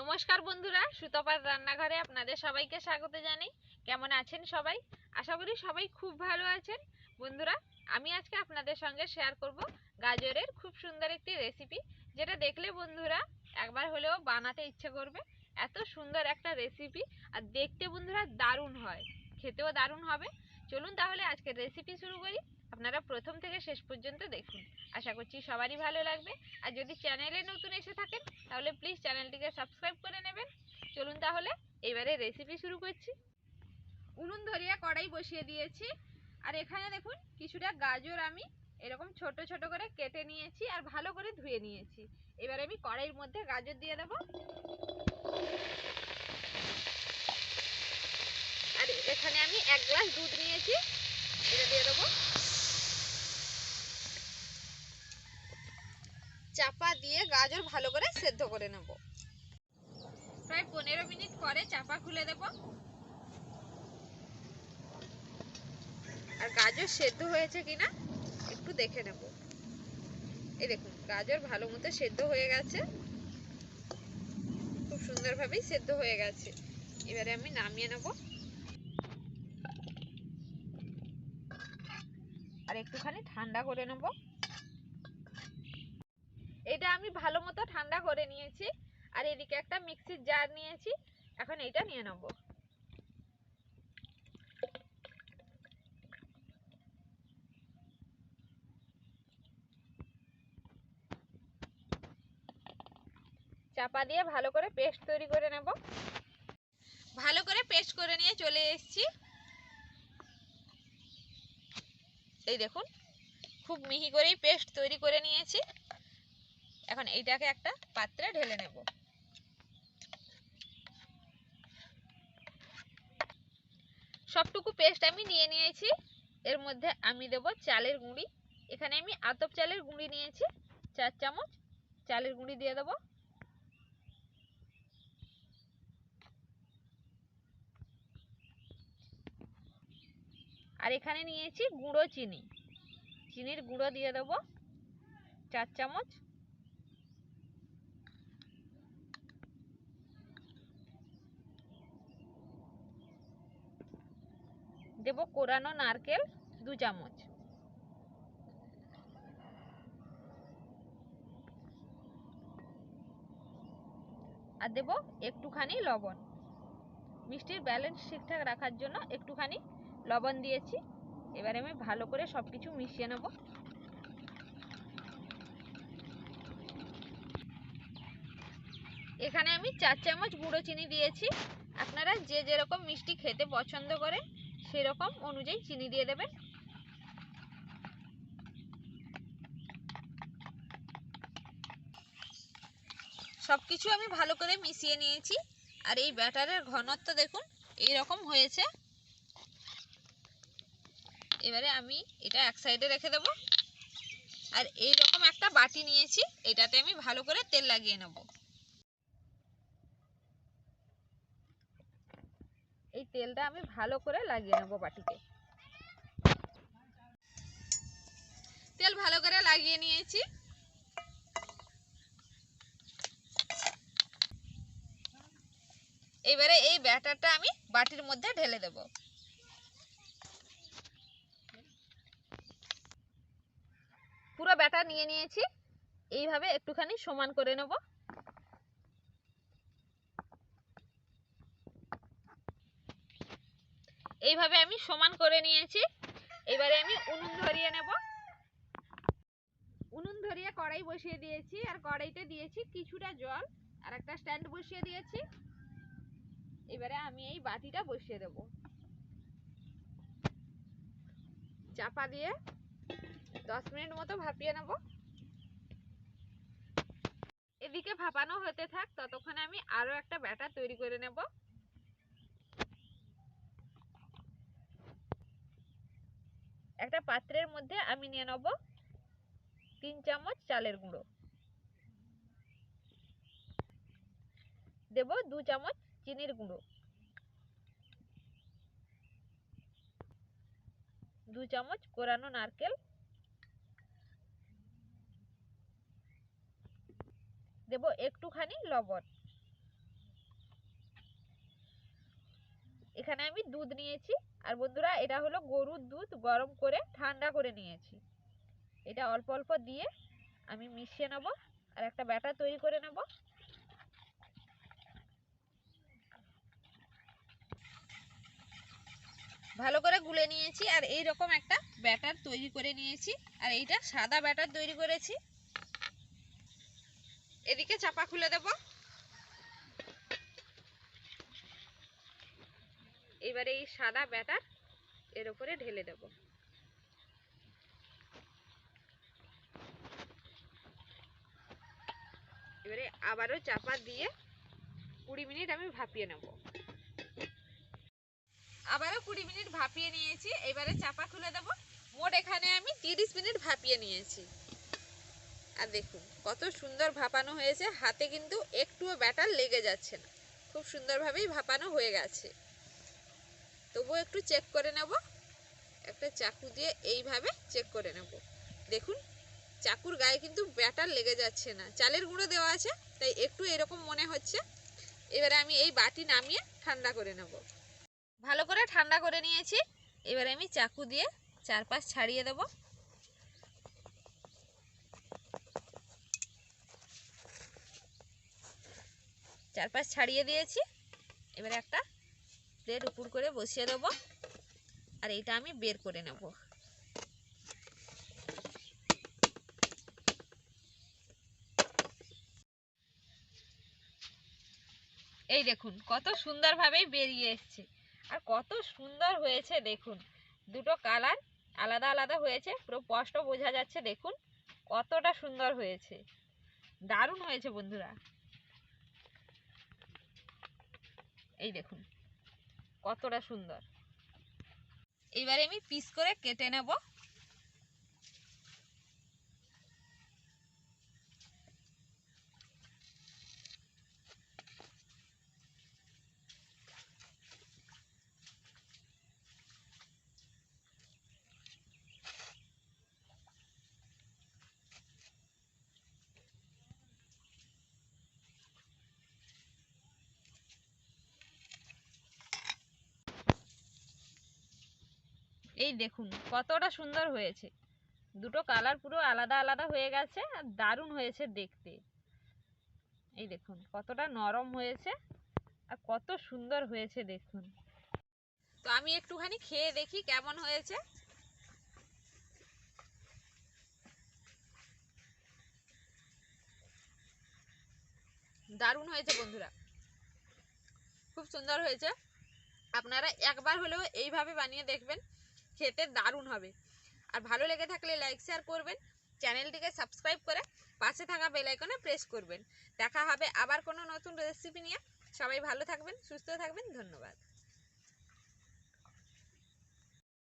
নমস্কার বন্ধুরা, সুতপার রান্নাঘরে আপনাদের সবাইকে স্বাগত জানাই। কেমন আছেন সবাই? আশা করি সবাই খুব ভালো আছেন। বন্ধুরা, আমি আজকে আপনাদের সঙ্গে শেয়ার করব গাজরের খুব সুন্দর একটি রেসিপি যেটা দেখলে বন্ধুরা একবার হলেও বানাতে ইচ্ছে করবে। এত সুন্দর একটা রেসিপি আর দেখতে বন্ধুরা দারুণ হয়। খেতেও দারুণ হবে। চলুন তাহলে আজকের রেসিপি শুরু করি। আপনারা প্রথম থেকে শেষ পর্যন্ত দেখুন। আশা করছি সবারই ভালো লাগবে। আর যদি চ্যানেলে নতুন এসে থাকেন, তাহলে প্লিজ চ্যানেলটিকে সাবস্ক্রাইব করে নেবেন। চলুন তাহলে, এবারে রেসিপি শুরু করছি। উনুন ধরিয়ে কড়াই বসিয়ে দিয়েছি। আর এখানে দেখুন, কিছুটা গাজর আমি এরকম ছোট ছোট করে কেটে নিয়েছি আর ভালো করে ধুয়ে নিয়েছি। এবার আমি কড়াইয়ের মধ্যে গাজর দিয়ে দেব। আর এখানে আমি এক গ্লাস দুধ নিয়েছি, এটা দিয়ে দেবো চাপা দিয়ে গাজর ভালো করে সেদ্ধ করে নেব। প্রায় পনেরো মিনিট পরে চাপা খুলে দেব। আর গাজর সেদ্ধ হয়েছে কিনা একটু দেখে নেব। এই দেখুন, গাজর ভালো মতো সেদ্ধ হয়ে গেছে। খুব সুন্দরভাবেই সেদ্ধ হয়ে গেছে। এবারে আমি নামিয়ে নেব। আর একটুখানি ঠান্ডা করে নেব। আমি ভালো মতো ঠান্ডা করে নিয়েছি। আর এদিকে একটা মিক্সির জার নিয়েছি। এখন এটা নিয়ে নেব। চাপা দিয়ে ভালো করে পেস্ট তৈরি করে নেব। ভালো করে পেস্ট করে নিয়ে চলে এসেছি। এই দেখুন, খুব মিহি করেই পেস্ট তৈরি করে নিয়েছি। এখন এইটাকে একটা পাত্রে ঢেলে নেব। সবটুকু পেস্ট আমি নিয়ে নিয়েছি। এর মধ্যে আমি দেব চালের গুঁড়ি। এখানে আমি আতপ চালের গুঁড়ি নিয়েছি। চার চামচ চালের গুঁড়ি দিয়ে দেব। আর এখানে নিয়েছি গুঁড়ো চিনি। চিনির গুঁড়ো দিয়ে দেবো। চার চামচ দেব কোরানো নারকেল দু চামচ। আর দেব একটুখানি লবণ। মিষ্টির ব্যালেন্স ঠিকঠাক রাখার জন্য একটুখানি লবণ দিয়েছি। এবারে আমি ভালো করে সব কিছু মিশিয়ে নেব। এখানে আমি চার চামচ গুঁড়ো চিনি দিয়েছি। আপনারা যে যেরকম মিষ্টি খেতে পছন্দ করেন সেরকম অনুযায়ী চিনি দিয়ে দেবেন। সব কিছু আমি ভালো করে মিশিয়ে নিয়েছি। আর এই ব্যাটারের ঘনত্ব দেখুন এই রকম হয়েছে। এবারে আমি এটা এক সাইডে রেখে দেব। আর এই রকম একটা বাটি নিয়েছি, এটাতে আমি ভালো করে তেল লাগিয়ে নেব। তেলটা আমি ভালো করে লাগিয়ে নেব বাটিতে। তেল ভালো করে লাগিয়ে নিয়েছি। এবারে এই ব্যাটারটা আমি বাটির মধ্যে ঢেলে দেব। পুরো ব্যাটার নিয়ে নিয়েছি। এইভাবে একটুখানি সমান করে নেব। এইভাবে আমি সমান করে নিয়েছি। এবারে আমি উনুন ধরিয়ে নেব। উনুন ধরিয়ে কড়াই বসিয়ে দিয়েছি আর কড়াইতে দিয়েছি কিছুটা জল আর একটা স্ট্যান্ড বসিয়ে দিয়েছি। এবারে আমি এই বাটিটা বসিয়ে দেব। চাপা দিয়ে দশ মিনিট মতো ভাপিয়ে নেব। এদিকে ভাপানো হতে থাক, ততক্ষণে আমি আরও একটা ব্যাটার তৈরি করে নেব। একটা পাত্রের মধ্যে আমি নিয়ে নেব তিন চামচ চালের গুঁড়ো। দেব দু চামচ চিনির গুঁড়ো। দু চামচ কোরানো নারকেল। দেব একটুখানি লবণ। এখানে আমি দুধ নিয়েছি। আর বন্ধুরা, এটা হলো গরুর দুধ গরম করে ঠান্ডা করে নিয়েছি। এটা অল্প অল্প দিয়ে আমি মিশিয়ে নেব আর একটা ব্যাটার তৈরি করে নেব। ভালো করে গুলে নিয়েছি আর এই রকম একটা ব্যাটার তৈরি করে নিয়েছি আর এইটা সাদা ব্যাটার তৈরি করেছি। এদিকে চাপা খুলে দেব। এবারে এই সাদা ব্যাটার এর উপরে ঢেলে দেব। এবারে আবারও চাপা দিয়ে কুড়ি মিনিট আমি ভাপিয়ে নেব। আবারও কুড়ি মিনিট ভাপিয়ে নিয়েছি, এবারে চাপা খুলে দেব। মোট এখানে আমি তিরিশ মিনিট ভাপিয়ে নিয়েছি। আর দেখুন, কত সুন্দর ভাপানো হয়েছে। হাতে কিন্তু একটুও ব্যাটার লেগে যাচ্ছে না। খুব সুন্দরভাবেই ভাপানো হয়ে গেছে। তবুও একটু চেক করে নেব। একটা চাকু দিয়ে এইভাবে চেক করে নেব। দেখুন, চাকুর গায়ে কিন্তু ব্যাটার লেগে যাচ্ছে না। চালের গুঁড়ো দেওয়া আছে, তাই একটু এরকম মনে হচ্ছে। এবারে আমি এই বাটি নামিয়ে ঠান্ডা করে নেব। ভালো করে ঠান্ডা করে নিয়েছি। এবারে আমি চাকু দিয়ে চারপাশ ছাড়িয়ে দেব। চারপাশ ছাড়িয়ে দিয়েছি। এবারে একটা প্লেট উপর করে বসিয়ে দেবো। আর এইটা আমি বের করে নেব। এই দেখুন, কত সুন্দরভাবেই বেরিয়ে এসছে। আর কত সুন্দর হয়েছে, দেখুন। দুটো কালার আলাদা আলাদা হয়েছে, পুরো স্পষ্ট বোঝা যাচ্ছে, দেখুন। কতটা সুন্দর হয়েছে। দারুণ হয়েছে, বন্ধুরা। এই দেখুন কতটা সুন্দর। এবারে আমি পিস করে কেটে নেব। এই দেখুন, কতটা সুন্দর হয়েছে। দুটো কালার পুরো আলাদা আলাদা হয়ে গেছে আর দারুণ হয়েছে দেখতে। এই দেখুন, কতটা নরম হয়েছে আর কত সুন্দর হয়েছে দেখুন। তো আমি একটুখানি খেয়ে দেখি কেমন হয়েছে। দারুণ হয়েছে বন্ধুরা। খুব সুন্দর হয়েছে। আপনারা একবার হলেও এইভাবে বানিয়ে দেখবেন। খেতে দারুণ হবে। আর ভালো লেগে থাকলে লাইক শেয়ার করবেন। চ্যানেলটিকে সাবস্ক্রাইব করে পাশে থাকা বেল আইকনে প্রেস করবেন। দেখা হবে আবার কোনো নতুন রেসিপি নিয়ে। সবাই ভালো থাকবেন, সুস্থ থাকবেন, ধন্যবাদ।